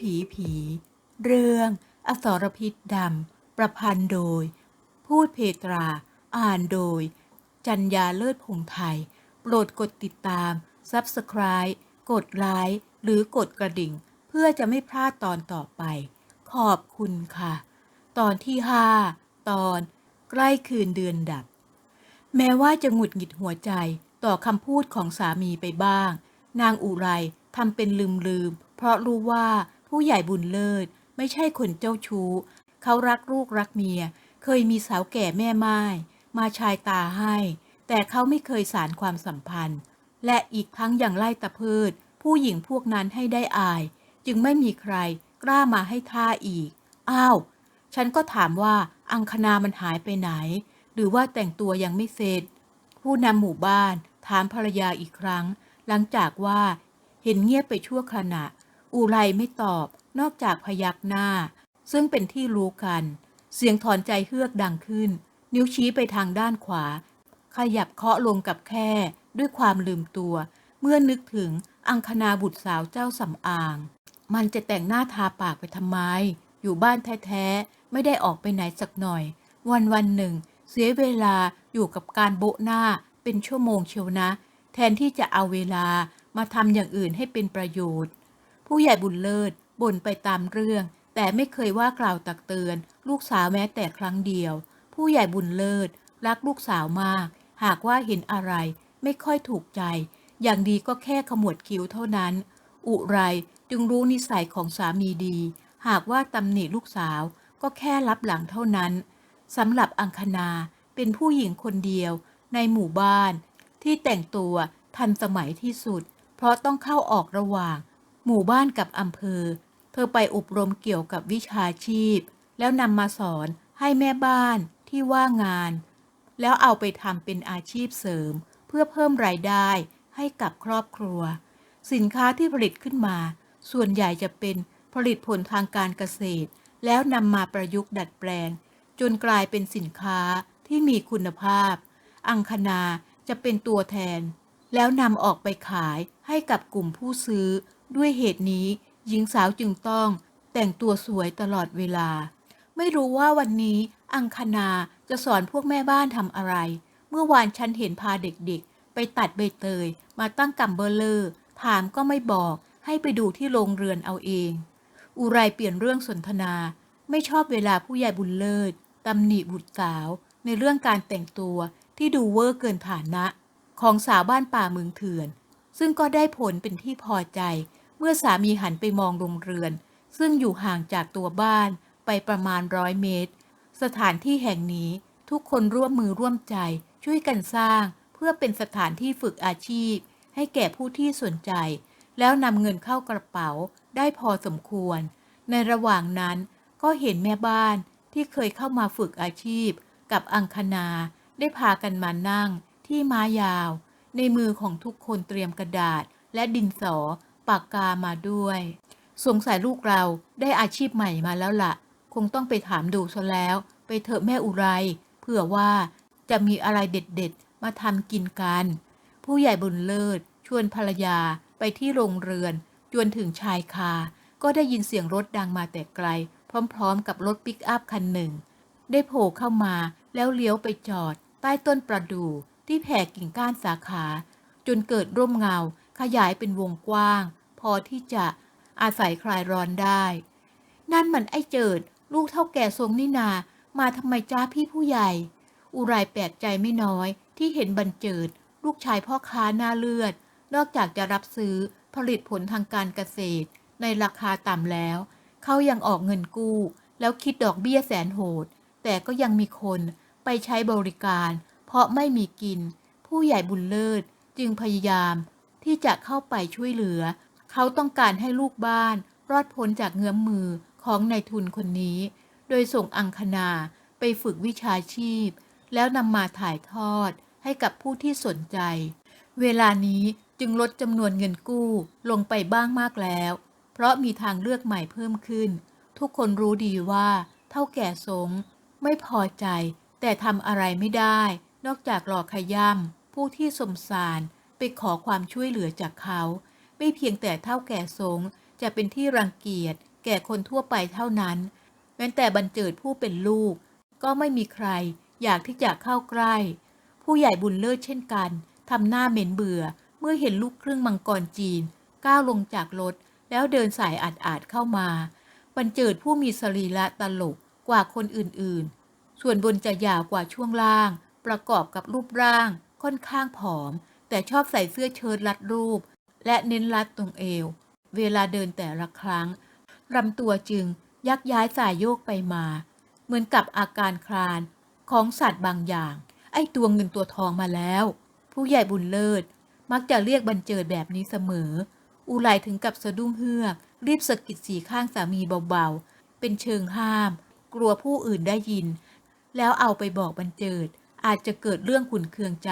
ผีผี เรื่อง อสรพิษดำ ประพันธ์โดย พูดเพตรา อ่านโดย จัญญาเลิศพงไทย โปรดกดติดตาม Subscribe กดไลค์หรือกดกระดิ่ง เพื่อจะไม่พลาดตอนต่อไป ขอบคุณค่ะ ตอนที่ 5 ตอน ใกล้คืนเดือนดับ แม้ว่าจะหงุดหงิดหัวใจต่อคำพูดของสามีไปบ้าง นางอุไรทำเป็นลืมลืมๆเพราะรู้ว่า ผู้ใหญ่บุญเลิศ ไม่ใช่คนเจ้าชู้ เขารักลูกรักเมีย เคยมีสาวแก่แม่ไม้มาชายตาให้ แต่เขาไม่เคยสารความสัมพันธ์ และอีกทั้งอย่างไล่ตะเพิด ผู้หญิงพวกนั้นให้ได้อาย จึงไม่มีใครกล้ามาให้ท่าอีก อ้าว ฉันก็ถามว่าอังคณามันหายไปไหน หรือว่าแต่งตัวยังไม่เสร็จ ผู้นำหมู่บ้านถามภรรยาอีกครั้ง หลังจากว่าเห็นเงียบไปชั่วขณะ อุไรไม่ตอบ นอกจากพยักหน้า ซึ่งเป็นที่รู้กัน เสียงถอนใจเฮือกดังขึ้น นิ้วชี้ไปทางด้านขวา ขยับเคาะลงกับแค่ด้วยความลืมตัว เมื่อนึกถึงอังคณาบุตรสาวเจ้าสำอาง มันจะแต่งหน้าทาปากไปทำไม อยู่บ้านแท้ๆ ไม่ได้ออกไปไหนสักหน่อย วันวันหนึ่ง เสียเวลาอยู่กับการโบะหน้าเป็นชั่วโมงเชียวนะ แทนที่จะเอาเวลามาทำอย่างอื่นให้เป็นประโยชน์ ผู้ใหญ่บุญเลิศบ่นไปตามเรื่อง แต่ไม่เคยว่ากล่าวตักเตือน ลูกสาวแม้แต่ครั้งเดียว ผู้ใหญ่บุญเลิศรักลูกสาวมาก หากว่าเห็นอะไร ไม่ค่อยถูกใจ อย่างดีก็แค่ขมวดคิ้วเท่านั้น อุไรจึงรู้นิสัยของสามีดี หากว่าตำหนิลูกสาวก็แค่รับหลังเท่านั้นสำหรับอังคณาเป็นผู้หญิงคนเดียวในหมู่บ้าน ที่แต่งตัวทันสมัยที่สุด เพราะต้องเข้าออกระหว่าง หมู่บ้านกับอำเภอ เธอไปอบรมเกี่ยวกับวิชาชีพ แล้วนำมาสอนให้แม่บ้านที่ว่างงาน แล้วเอาไปทำเป็นอาชีพเสริม เพื่อเพิ่มรายได้ให้กับครอบครัว สินค้าที่ผลิตขึ้นมา ส่วนใหญ่จะเป็นผลิตผลทางการเกษตร แล้วนำมาประยุกต์ดัดแปลง จนกลายเป็นสินค้าที่มีคุณภาพ อังคณาจะเป็นตัวแทน แล้วนำออกไปขายให้กับกลุ่มผู้ซื้อ ด้วยเหตุนี้หญิงสาวจึงต้องแต่งตัวสวยตลอดเวลา ไม่รู้ว่าวันนี้อังคณาจะสอนพวกแม่บ้านทำอะไร เมื่อวานฉันเห็นพาเด็กๆ ไปตัดใบเตย มาตั้งกัมเบอร์เลอร์ถามก็ไม่บอกให้ไปดูที่โรงเรือนเอาเอง อุไรเปลี่ยนเรื่องสนทนา ไม่ชอบเวลาผู้ใหญ่บุญเลิศตำหนิบุตรสาว ในเรื่องการแต่งตัวที่ดูเวอร์เกินฐานะ ของสาวบ้านป่าเมืองเถื่อน ซึ่งก็ได้ผลเป็นที่พอใจ เมื่อสามีหันไปมองโรงเรือน ซึ่งอยู่ห่างจากตัวบ้านไปประมาณร้อยเมตร สถานที่แห่งนี้ทุกคนร่วมมือร่วมใจช่วยกันสร้าง เพื่อเป็นสถานที่ฝึกอาชีพ ให้แก่ผู้ที่สนใจ แล้วนำเงินเข้ากระเป๋าได้พอสมควร ในระหว่างนั้นก็เห็นแม่บ้านที่เคยเข้ามาฝึกอาชีพ กับอังคณาได้พากันมานั่งที่ม้ายาว ในมือของทุกคนเตรียมกระดาษและดินสอ ปากกามาด้วย สงสัยลูกเราได้อาชีพใหม่มาแล้วละ่ะ คงต้องไปถามดูซะแล้ว ไปเถอะแม่อุไร เผื่อว่าจะมีอะไรเด็ดๆ มาทำกินกัน ผู้ใหญ่บุญเลิศ ชวนภรรยาไปที่โรงเรือนจนถึงชายคา ก็ได้ยินเสียงรถดังมาแต่ไกล พร้อมๆ กับรถปิกอัพคันหนึ่ง ได้โผล่เข้ามาแล้วเลี้ยวไปจอด ใต้ต้นประดู่ที่แผ่กิ่งก้านสาขา จนเกิดร่มเงาขยายเป็นวงกว้าง พอที่จะอาศัยคลายร้อนได้ นั่นมันไอ้เจิด ลูกเท่าแก่ทรงนี่นา มาทำไมจ้าพี่ผู้ใหญ่ อุไรแปลกใจไม่น้อยที่เห็นบันเจิด ลูกชายพ่อค้าหน้าเลือด นอกจากจะรับซื้อผลิตผลทางการเกษตร ในราคาต่ำแล้ว เขายังออกเงินกู้ แล้วคิดดอกเบี้ยแสนโหด แต่ก็ยังมีคนไปใช้บริการ เพราะไม่มีกิน ผู้ใหญ่บุญเลิศจึงพยายามที่จะเข้าไปช่วยเหลือ เขาต้องการให้ลูกบ้านรอดพ้นจากเงื้อมมือของนายทุนคนนี้ โดยส่งอังคณาไปฝึกวิชาชีพ แล้วนำมาถ่ายทอดให้กับผู้ที่สนใจ เวลานี้จึงลดจำนวนเงินกู้ลงไปบ้างมากแล้ว เพราะมีทางเลือกใหม่เพิ่มขึ้น ทุกคนรู้ดีว่า เท่าแก่สงไม่พอใจ แต่ทำอะไรไม่ได้ นอกจากหลอกขย่ำผู้ที่สมสารไปขอความช่วยเหลือจากเขา ไม่เพียงแต่เท่าแก่สงจะเป็นที่รังเกียจแก่คนทั่วไปเท่านั้น แม้แต่บรรเจิดผู้เป็นลูก ก็ไม่มีใครอยากที่จะเข้าใกล้ ผู้ใหญ่บุญเลิศเช่นกันทำหน้าเหม็นเบื่อ เมื่อเห็นลูกครึ่งมังกรจีน ก้าวลงจากรถ แล้วเดินสายอาดอาดๆเข้ามา บรรเจิดผู้มีสรีระตลกกว่าคนอื่นๆ ส่วนบนจะยาวกว่าช่วงล่าง ประกอบกับรูปร่าง ค่อนข้างผอม แต่ชอบใส่เสื้อเชิ้ตรัดรูป และเน้นรัดตรงเอว เวลาเดินแต่ละครั้งลำตัวจึงยักย้ายสายโยกไปมา เหมือนกับอาการคลานของสัตว์บางอย่าง ไอ้ตัวเงินตัวทองมาแล้ว ผู้ใหญ่บุญเลิศ มักจะเรียกบรรเจิดแบบนี้เสมอ อุไรถึงกับสะดุ้งเฮือก รีบสะกิดสีข้างสามีเบาๆ เป็นเชิงห้าม กลัวผู้อื่นได้ยิน แล้วเอาไปบอกบรรเจิด อาจจะเกิดเรื่องขุนเคืองใจ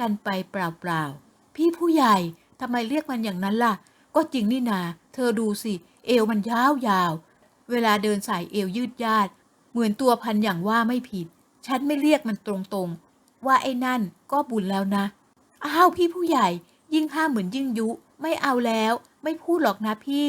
กันไปเปล่าๆ พี่ผู้ใหญ่ ทำไมเรียกมันอย่างนั้นล่ะ ก็จริงนี่นา เธอดูสิ เอวมันยาวๆเวลาเดินสายเอวยืดยาด เหมือนตัวพันอย่างว่าไม่ผิด ฉันไม่เรียกมันตรงๆ ว่าไอ้นั่นก็บุญแล้วนะ อ้าวพี่ผู้ใหญ่ ยิ่งห้ามเหมือนยิ่งยุ ไม่เอาแล้ว ไม่พูดหรอกนะพี่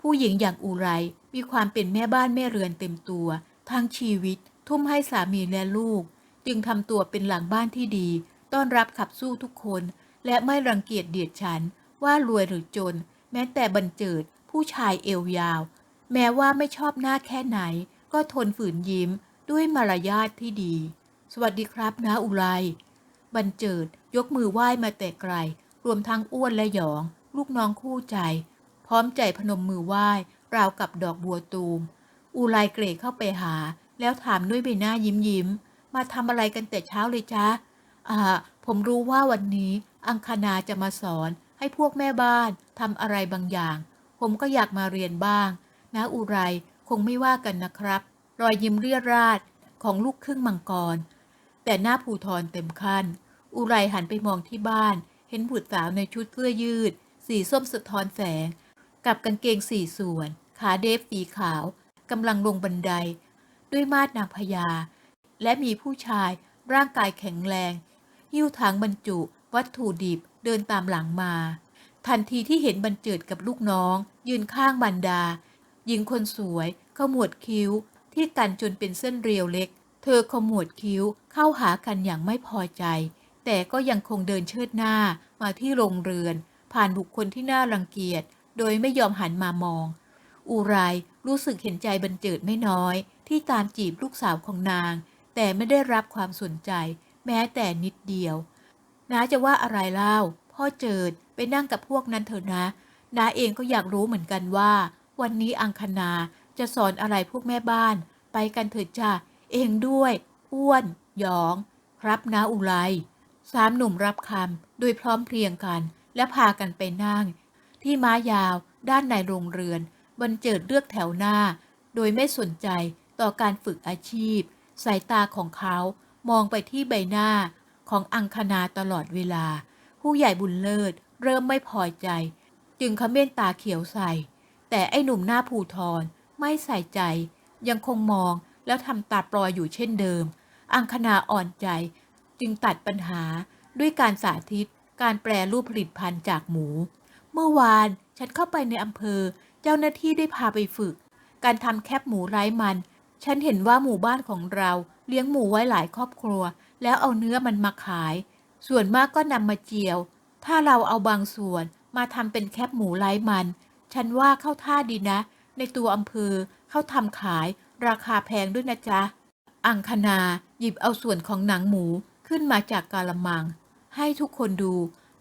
ผู้หญิงอย่างอุไร มีความเป็นแม่บ้านแม่เรือนเต็มตัว ทั้งชีวิต ทุ่มให้สามีและลูก จึงทำตัวเป็นหลังบ้านที่ดี ต้อนรับขับสู้ทุกคน และไม่รังเกียจเดียดฉัน ว่ารวยหรือจน แม้แต่บันเจิด ผู้ชายเอวยาว แม้ว่าไม่ชอบหน้าแค่ไหน ก็ทนฝืนยิ้มด้วยมารยาทที่ดี สวัสดีครับนะอุไรบรรเจิดยกมือไหว้มาแต่ไกล รวมทั้งอ้วนและหยอง ลูกน้องคู่ใจ พร้อมใจพนมมือไหว้ ราวกับดอกบัวตูมอูไลเกรดเข้าไปหา แล้วถามด้วยใบหน้ายิ้มยิ้ม มาทำอะไรกันแต่เช้าเลยจ๊ะอ่า ผมรู้ว่าวันนี้อังคณาจะมาสอนให้พวกแม่บ้านทำอะไรบางอย่าง ผมก็อยากมาเรียนบ้างนะอุไรคงไม่ว่ากันนะครับ รอยยิ้มเรียราดของลูกครึ่งมังกร แต่หน้าภูทรเต็มขั้น อุไรหันไปมองที่บ้าน เห็นบุตรสาวในชุดเสื้อยืด สีส้มสะท้อนแสง กับกางเกงสี่ส่วน ขาเดฟสีขาวกำลังลงบันได ด้วยมาดนางพญาและมีผู้ชายร่างกายแข็งแรง หิ้วถังบรรจุ วัตถุดิบเดินตามหลังมา ทันทีที่เห็นบรรเจิดกับลูกน้อง ยืนข้างบรรดาหญิงคนสวยขมวดคิ้ว ที่กันจนเป็นเส้นเรียวเล็ก เธอขมวดคิ้วเข้าหากันอย่างไม่พอใจ แต่ก็ยังคงเดินเชิดหน้ามาที่โรงเรือน ผ่านบุคคลที่น่ารังเกียจ โดยไม่ยอมหันมามองอูไรรู้สึกเห็นใจบรรเจิดไม่น้อย ที่ตามจีบลูกสาวของนาง แต่ไม่ได้รับความสนใจ แม้แต่นิดเดียวน้าจะว่าอะไรเล่า พ่อเจิดไปนั่งกับพวกนั้นเถอะนะน้าเองก็อยากรู้เหมือนกันว่า วันนี้อังคณาจะสอนอะไรพวกแม่บ้าน ไปกันเถิดจ้าเองด้วย อ้วน หยอง ครับน้าอุไรสามหนุ่มรับคำโดยพร้อมเพรียงกัน และพากันไปนั่ง ที่ม้ายาว ด้านในโรงเรือนบรรเจิดเลือกแถวหน้า โดยไม่สนใจต่อการฝึกอาชีพ สายตาของเขา มองไปที่ใบหน้าของอังคณาตลอดเวลา ผู้ใหญ่บุญเลิศเริ่มไม่พอใจ จึงขม้นตาเขียวใส่ แต่ไอ้หนุ่มหน้าผูทรไม่ใส่ใจ ยังคงมองแล้วทำตาปลอยอยู่เช่นเดิม อังคณาอ่อนใจ จึงตัดปัญหาด้วยการสาธิต การแปรรูปผลิตภัณฑ์จากหมู เมื่อวานฉันเข้าไปในอำเภอ เจ้าหน้าที่ได้พาไปฝึก การทำแคบหมูไร้มัน ฉันเห็นว่าหมู่บ้านของเราเลี้ยงหมูไว้หลายครอบครัว แล้วเอาเนื้อมันมาขาย ส่วนมากก็นำมาเจียว ถ้าเราเอาบางส่วนมาทำเป็นแคบหมูไร้มัน ฉันว่าเข้าท่าดีนะ ในตัวอำเภอเขาทำขายราคาแพงด้วยนะจ๊ะ อังคณาหยิบเอาส่วนของหนังหมูขึ้นมาจากกาละมัง ให้ทุกคนดู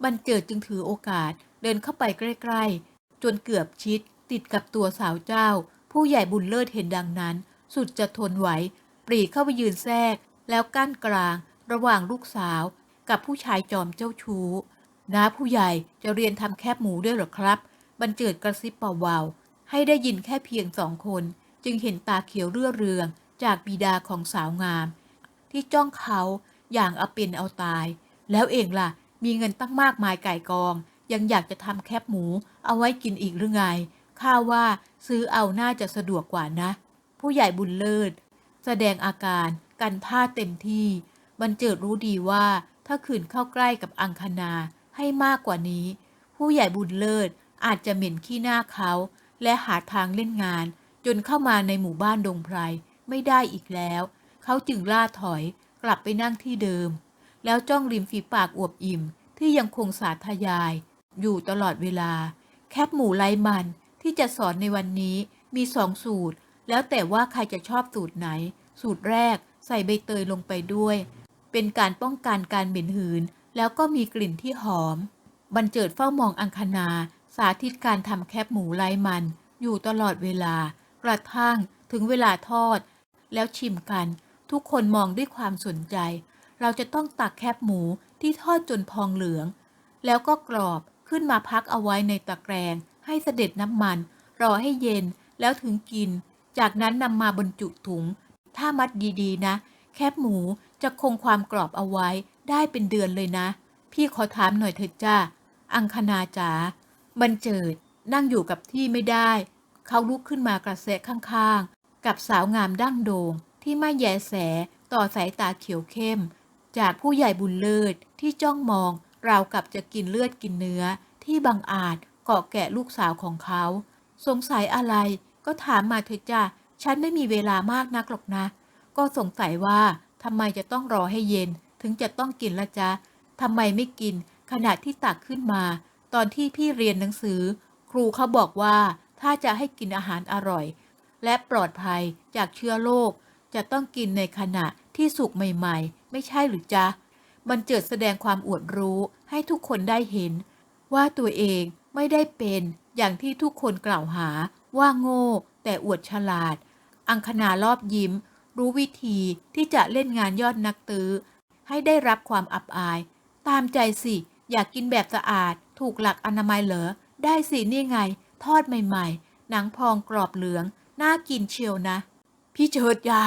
บรรเจิดจึงถือโอกาสเดินเข้าไปใกล้ ๆ จนเกือบชิดติดกับตัวสาวเจ้า ผู้ใหญ่บุญเลิศเห็นดังนั้น สุดจะทนไหว ปรีเข้าไปยืนแทรก แล้วกั้นกลาง ระหว่างลูกสาวกับผู้ชายจอมเจ้าชู้น้าผู้ใหญ่จะเรียนทำแคบหมูด้วยหรอครับ บรรเจิดกระซิบเบาๆให้ได้ยินแค่เพียงสองคน จึงเห็นตาเขียวเรื่อเรือง จากบิดาของสาวงาม ที่จ้องเขาอย่างเอาเป็นเอาตาย แล้วเองล่ะ มีเงินตั้งมากมายไก่กอง ยังอยากจะทำแคบหมูเอาไว้กินอีกหรือไงข้าว่าซื้อเอาน่าจะสะดวกกว่านะ ผู้ใหญ่บุญเลิศ แสดงอาการกันท่าเต็มที่ บรรเจิดรู้ดีว่าถ้าขืนเข้าใกล้กับอังคณาให้มากกว่านี้ ผู้ใหญ่บุญเลิศอาจจะเหม็นขี้หน้าเขา และหาทางเล่นงาน จนเข้ามาในหมู่บ้านดงไพรไม่ได้อีกแล้ว เขาจึงล่าถอยกลับไปนั่งที่เดิม แล้วจ้องริมฝีปากอวบอิ่มที่ยังคงสาธยาย อยู่ตลอดเวลา แคบหมูไร้มันที่จะสอนในวันนี้มีสองสูตร แล้วแต่ว่าใครจะชอบสูตรไหน สูตรแรก ใส่ใบเตยลงไปด้วย เป็นการป้องกันการเหม็นหืน แล้วก็มีกลิ่นที่หอม บรรเจิดเฝ้ามองอังคณา สาธิตการทำแคบหมูไร้มัน อยู่ตลอดเวลา กระทั่งถึงเวลาทอด แล้วชิมกัน ทุกคนมองด้วยความสนใจ เราจะต้องตักแคบหมูที่ทอดจนพองเหลือง แล้วก็กรอบขึ้นมาพักเอาไว้ในตะแกรง ให้เสด็จน้ำมัน รอให้เย็นแล้วถึงกิน จากนั้นนำมาบรรจุถุง ถ้ามัดดีๆ นะ แคบหมูจะคงความกรอบเอาไว้ได้เป็นเดือนเลยนะ พี่ขอถามหน่อยเถิดจ้า อังคณาจ๋าบรรเจิดนั่งอยู่กับที่ไม่ได้ เขาลุกขึ้นมากระแสะข้างๆ กับสาวงามดั้งโด่งที่ไม่แยแสต่อสายตาเขียวเข้ม จากผู้ใหญ่บุญเลิศที่จ้องมองราวกับจะกินเลือดกินเนื้อที่บังอาจเกาะแกะลูกสาวของเขา สงสัยอะไร ก็ถามมาเถอะจ้าฉันไม่มีเวลามากนักหรอกนะ ก็สงสัยว่าทำไมจะต้องรอให้เย็น ถึงจะต้องกินละจ๊ะทำไมไม่กิน ขณะที่ตักขึ้นมา ตอนที่พี่เรียนหนังสือ ครูเขาบอกว่าถ้าจะให้กินอาหารอร่อย และปลอดภัยจากเชื้อโรคจะต้องกินในขณะที่สุกใหม่ๆ ไม่ใช่หรือจ๊ะมันเจิดแสดงความอวดรู้ให้ทุกคนได้เห็น ว่าตัวเองไม่ได้เป็นอย่างที่ทุกคนกล่าวหา ว่าโง่ แต่อวดฉลาด อังคณารอบยิ้ม รู้วิธีที่จะเล่นงานยอดนักตื้อ ให้ได้รับความอับอาย ตามใจสิ อยากกินแบบสะอาด ถูกหลักอนามัยเหรอ ได้สิ นี่ไง ทอดใหม่ๆ หนังพองกรอบเหลือง น่ากินเชียวนะ พี่เจิดยา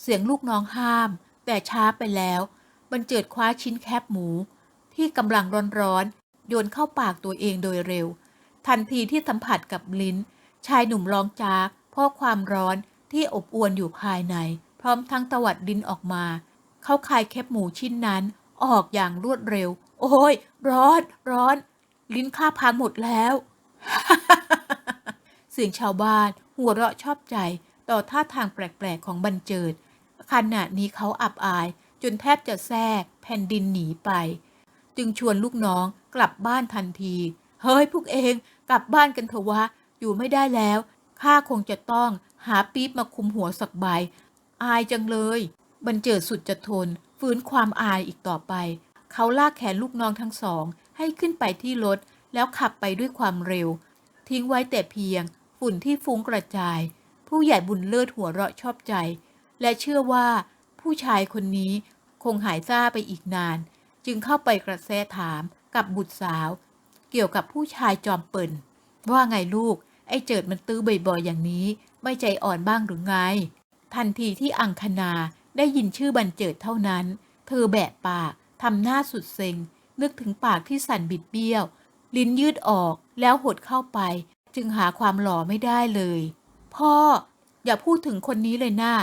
เสียงลูกน้องห้าม แต่ช้าไปแล้ว บรรเจิดคว้าชิ้นแคบหมู ที่กำลังร้อนๆ โยนเข้าปากตัวเองโดยเร็ว ทันทีที่สัมผัสกับลิ้น ชายหนุ่มร้องจากเพราะความร้อนที่อบอวนอยู่ภายใน พร้อมทั้งตวัดลิ้นออกมา เขาคายแคบหมูชิ้นนั้นออกอย่างรวดเร็ว โอ้ย ร้อน ร้อน ลิ้นข้าพังหมดแล้ว เสียงชาวบ้าน หัวเราะชอบใจต่อท่าทางแปลกๆของบรรเจิดขณะนี้เขาอับอาย จนแทบจะแทรกแผ่นดินหนีไป จึงชวนลูกน้องกลับบ้านทันที เฮ้ยพวกเองกลับบ้านกันเถอะวะ อยู่ไม่ได้แล้ว ข้าคงจะต้องหาปี๊บมาคุมหัวสักใบ อายจังเลยบรรเจิดสุดจะทน ฟื้นความอายอีกต่อไป เขาลากแขนลูกน้องทั้งสอง ให้ขึ้นไปที่รถ แล้วขับไปด้วยความเร็ว ทิ้งไว้แต่เพียง ฝุ่นที่ฟุ้งกระจาย ผู้ใหญ่บุญเลิศหัวเราะชอบใจ และเชื่อว่า ผู้ชายคนนี้คงหายซ่าไปอีกนาน จึงเข้าไปกระแสถามกับบุตรสาว เกี่ยวกับผู้ชายจอมเปิ่นว่าไงลูก ไอ้เจิดมันตื้อบ่อยๆอย่างนี้ ไม่ใจอ่อนบ้างหรือไง ทันทีที่อังคณาได้ยินชื่อบันเจิดเท่านั้น เธอแบะปากทำหน้าสุดเซ็ง นึกถึงปากที่สั่นบิดเบี้ยว ลิ้นยืดออกแล้วหดเข้าไป จึงหาความหล่อไม่ได้เลย พ่อ อย่าพูดถึงคนนี้เลยนะ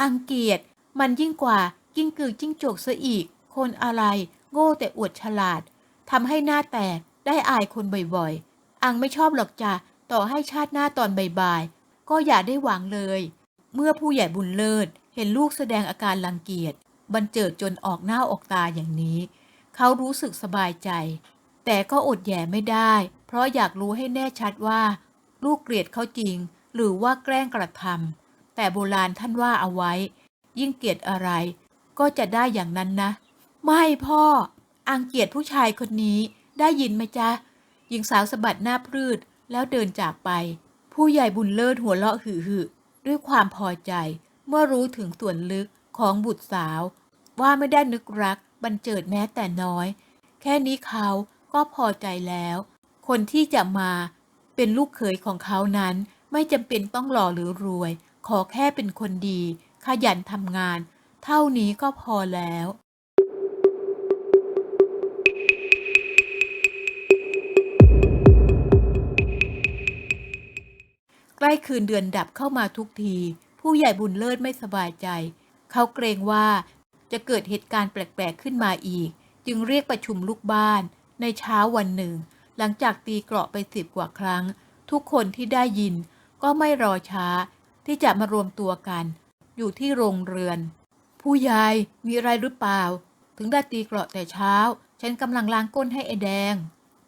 อังเกียจมันยิ่งกว่ากิ้งกือจิ้งจกซะอีก คนอะไร โง่แต่อวดฉลาดทำให้หน้าแตกได้อายคนบ่อยๆ อังไม่ชอบหรอกจ้ะ ต่อให้ชาติหน้าตอนบ่ายๆก็อย่าได้หวังเลย เมื่อผู้ใหญ่บุญเลิศเห็นลูกแสดงอาการรังเกียจบันเจิดจนออกหน้าออกตาอย่างนี้ เขารู้สึกสบายใจ แต่ก็อดแย่ไม่ได้ เพราะอยากรู้ให้แน่ชัดว่า ลูกเกลียดเขาจริง หรือว่าแกล้งกระทำแต่โบราณท่านว่าเอาไว้ ยิ่งเกลียดอะไร ก็จะได้อย่างนั้นนะ ไม่พ่อ อังเกียจผู้ชายคนนี้ได้ยินไหมจ๊ะหญิงสาวสะบัดหน้าพรืด แล้วเดินจากไป ผู้ใหญ่บุญเลิศหัวเราะหึ่ด้วยความพอใจ เมื่อรู้ถึงส่วนลึกของบุตรสาว ว่าไม่ได้นึกรักบันเจิดแม้แต่น้อย แค่นี้เขาก็พอใจแล้ว คนที่จะมาเป็นลูกเขยของเขานั้น ไม่จำเป็นต้องหล่อหรือรวย ขอแค่เป็นคนดี ขยันทำงาน เท่านี้ก็พอแล้ว ใกล้คืนเดือนดับเข้ามาทุกที ผู้ใหญ่บุญเลิศไม่สบายใจ เขาเกรงว่าจะเกิดเหตุการณ์แปลก ๆ ขึ้นมาอีก จึงเรียกประชุมลูกบ้าน ในเช้าวันหนึ่ง หลังจากตีเกราะไปสิบกว่าครั้ง ทุกคนที่ได้ยินก็ไม่รอช้า ที่จะมารวมตัวกัน อยู่ที่โรงเรือน ผู้ใหญ่มีอะไรหรือเปล่า ถึงได้ตีเกราะแต่เช้า ฉันกำลังล้างก้นให้ไอแดง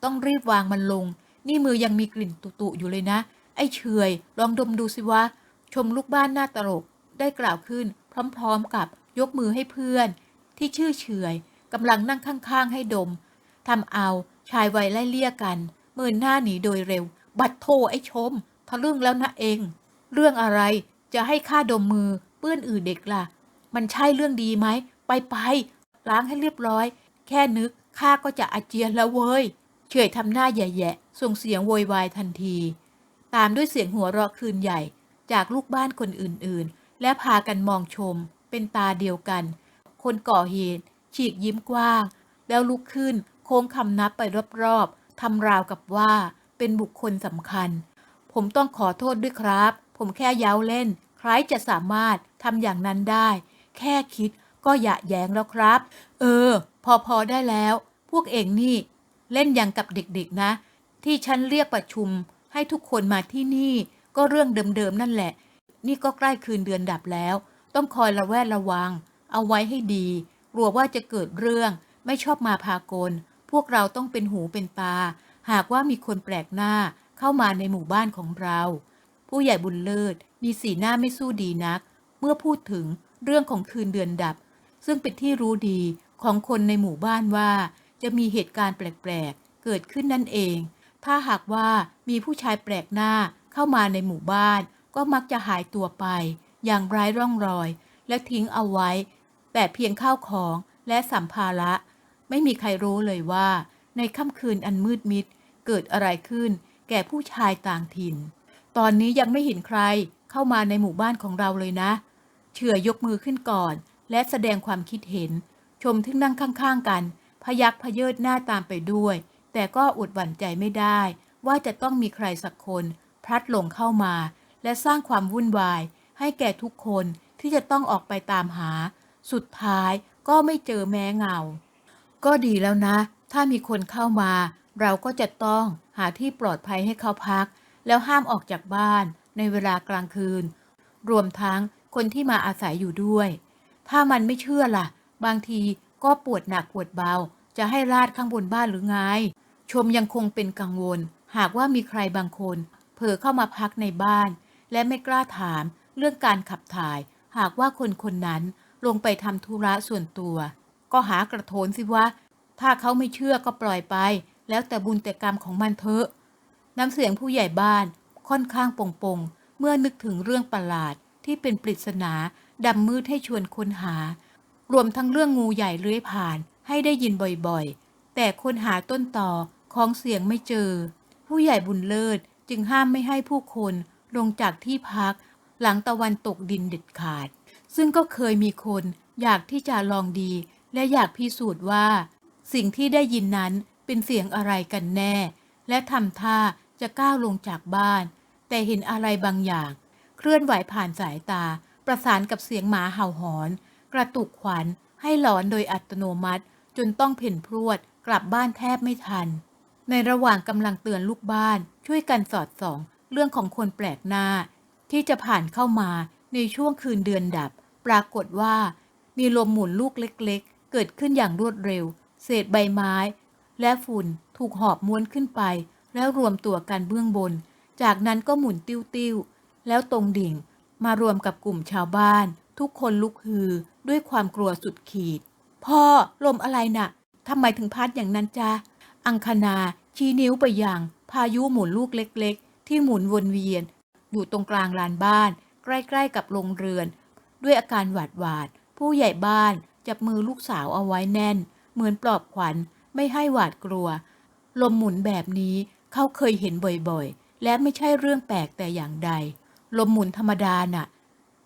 ต้องรีบวางมันลง นี่มือยังมีกลิ่นตุๆอยู่เลยนะ ไอ้เฉยลองดมดูสิวะ ชมลูกบ้านหน้าตลกได้กล่าวขึ้น พร้อมๆกับยกมือให้เพื่อน ที่ชื่อเฉยกำลังนั่งข้างๆ ให้ดมทำเอาชายวัยไล่เลี่ยกันเมินหน้าหนีโดยเร็ว บัดโทไอ้ชมทะลึ่งแล้วนะเอง เรื่องอะไรจะให้ข้าดมมือเปื้อนอื่นเด็กล่ะ มันใช่เรื่องดีไหม ไปไปๆล้างให้เรียบร้อย แค่นึกข้าก็จะอาเจียนแล้วเว้ยเฉยทำหน้าแย่ๆส่งเสียงโวยวายทันที ตามด้วยเสียงหัวเราะคืนใหญ่ จากลูกบ้านคนอื่นๆ และพากันมองชม เป็นตาเดียวกัน คนก่อเหตุ ฉีกยิ้มกว้าง แล้วลุกขึ้นโค้งคำนับไปรอบๆทำราวกับว่าเป็นบุคคลสำคัญ ผมต้องขอโทษด้วยครับ ผมแค่เย้าเล่นใครจะสามารถทำอย่างนั้นได้ แค่คิดก็อย่าแย้งแล้วครับ เออ พอพอได้แล้ว พวกเองนี่ เล่นอย่างกับเด็กๆนะ ที่ฉันเรียกประชุม ให้ทุกคนมาที่นี่ก็เรื่องเดิมๆนั่นแหละ นี่ก็ใกล้คืนเดือนดับแล้ว ต้องคอยระแวดระวัง เอาไว้ให้ดี กลัวว่าจะเกิดเรื่อง ไม่ชอบมาพากล พวกเราต้องเป็นหูเป็นตา หากว่ามีคนแปลกหน้าเข้ามาในหมู่บ้านของเรา ผู้ใหญ่บุญเลิศมีสีหน้าไม่สู้ดีนัก เมื่อพูดถึงเรื่องของคืนเดือนดับ ซึ่งเป็นที่รู้ดีของคนในหมู่บ้านว่า จะมีเหตุการณ์แปลกๆ เกิดขึ้นนั่นเอง ถ้าหากว่ามีผู้ชายแปลกหน้าเข้ามาในหมู่บ้าน ก็มักจะหายตัวไป อย่างไร้ร่องรอย และทิ้งเอาไว้ แต่เพียงข้าวของและสัมภาระ ไม่มีใครรู้เลยว่า ในค่ำคืนอันมืดมิดเกิดอะไรขึ้น แก่ผู้ชายต่างถิ่น ตอนนี้ยังไม่เห็นใครเข้ามาในหมู่บ้านของเราเลยนะเฉื่อยยกมือขึ้นก่อน และแสดงความคิดเห็น ชมที่นั่งข้างๆกัน พยักพเยิดหน้าตามไปด้วย แต่ก็อดหวั่นใจไม่ได้ ว่าจะต้องมีใครสักคนพลัดหลงเข้ามา และสร้างความวุ่นวาย ให้แก่ทุกคนที่จะต้องออกไปตามหา สุดท้ายก็ไม่เจอแม้เงา ก็ดีแล้วนะ ถ้ามีคนเข้ามา เราก็จะต้องหาที่ปลอดภัยให้เขาพัก แล้วห้ามออกจากบ้านในเวลากลางคืน รวมทั้งคนที่มาอาศัยอยู่ด้วย ถ้ามันไม่เชื่อล่ะ บางทีก็ปวดหนักปวดเบา จะให้ราดข้างบนบ้านหรือไง ชมยังคงเป็นกังวล หากว่ามีใครบางคน เผลอเข้ามาพักในบ้าน และไม่กล้าถามเรื่องการขับถ่าย หากว่าคนคนนั้นลงไปทำธุระส่วนตัว ก็หากระโถนสิวะ ถ้าเขาไม่เชื่อก็ปล่อยไป แล้วแต่บุญแต่กรรมของมันเถอะ น้ำเสียงผู้ใหญ่บ้านค่อนข้างปงปงเมื่อนึกถึงเรื่องประหลาดที่เป็นปริศนาดำมืดให้ชวนค้นหา รวมทั้งเรื่องงูใหญ่เลื้อยผ่าน ให้ได้ยินบ่อยๆ แต่คนหาต้นต่อของเสียงไม่เจอ ผู้ใหญ่บุญเลิศจึงห้ามไม่ให้ผู้คนลงจากที่พัก หลังตะวันตกดินเด็ดขาด ซึ่งก็เคยมีคนอยากที่จะลองดี และอยากพิสูจน์ว่า สิ่งที่ได้ยินนั้นเป็นเสียงอะไรกันแน่ และทำท่าจะก้าวลงจากบ้าน แต่เห็นอะไรบางอย่าง เคลื่อนไหวผ่านสายตา ประสานกับเสียงหมาเห่าหอน กระตุกขวัญให้หลอนโดยอัตโนมัติ จนต้องเพ่นพรวดกลับบ้านแทบไม่ทัน ในระหว่างกำลังเตือนลูกบ้านช่วยกันสอดส่อง เรื่องของคนแปลกหน้า ที่จะผ่านเข้ามาในช่วงคืนเดือนดับ ปรากฏว่า มีลมหมุนลูกเล็กๆ เกิดขึ้นอย่างรวดเร็ว เศษใบไม้ และฝุ่นถูกหอบม้วนขึ้นไป แล้วรวมตัวกันเบื้องบน จากนั้นก็หมุนติ้วๆแล้วตรงดิ่งมารวมกับกลุ่มชาวบ้าน ทุกคนลุกฮือด้วยความกลัวสุดขีด พ่อลมอะไรน่ะทำไมถึงพัดอย่างนั้นจ้าอังคณาชี้นิ้วไปยังพายุหมุนลูกเล็กๆ ที่หมุนวนเวียน อยู่ตรงกลางลานบ้าน ใกล้ๆกับโรงเรือน ด้วยอาการหวาดหวาด ผู้ใหญ่บ้านจับมือลูกสาวเอาไว้แน่น เหมือนปลอบขวัญไม่ให้หวาดกลัว ลมหมุนแบบนี้เขาเคยเห็นบ่อยๆ และไม่ใช่เรื่องแปลกแต่อย่างใด ลมหมุนธรรมดาน่ะ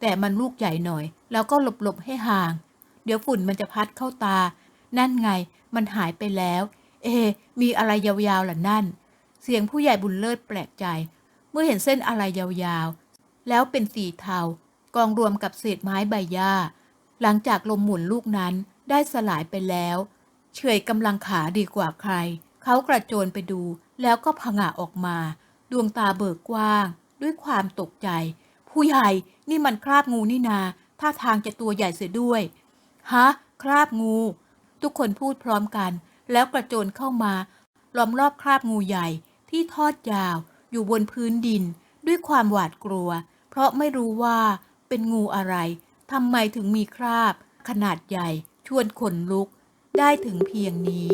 แต่มันลูกใหญ่หน่อย แล้วก็หลบๆให้ห่าง เดี๋ยวฝุ่นมันจะพัดเข้าตา นั่นไง มันหายไปแล้ว เอ มีอะไรยาวๆล่ะนั่น เสียงผู้ใหญ่บุญเลิศแปลกใจ เมื่อเห็นเส้นอะไรยาวๆ แล้วเป็นสีเทากองรวมกับเศษไม้ใบหญ้า หลังจากลมหมุนลูกนั้นได้สลายไปแล้ว เฉยกำลังขาดีกว่าใคร เขากระโจนไปดู แล้วก็ผงะออกมา ดวงตาเบิกกว้าง ด้วยความตกใจ ผู้ใหญ่นี่มันคราบงูนี่นา ท่าทางจะตัวใหญ่เสียด้วย ฮะ คราบงู ทุกคนพูดพร้อมกัน แล้วกระโจนเข้ามาล้อมรอบคราบงูใหญ่ที่ทอดยาว อยู่บนพื้นดิน ด้วยความหวาดกลัว เพราะไม่รู้ว่าเป็นงูอะไรทำไมถึงมีคราบ ขนาดใหญ่ชวนขนลุก ได้ถึงเพียงนี้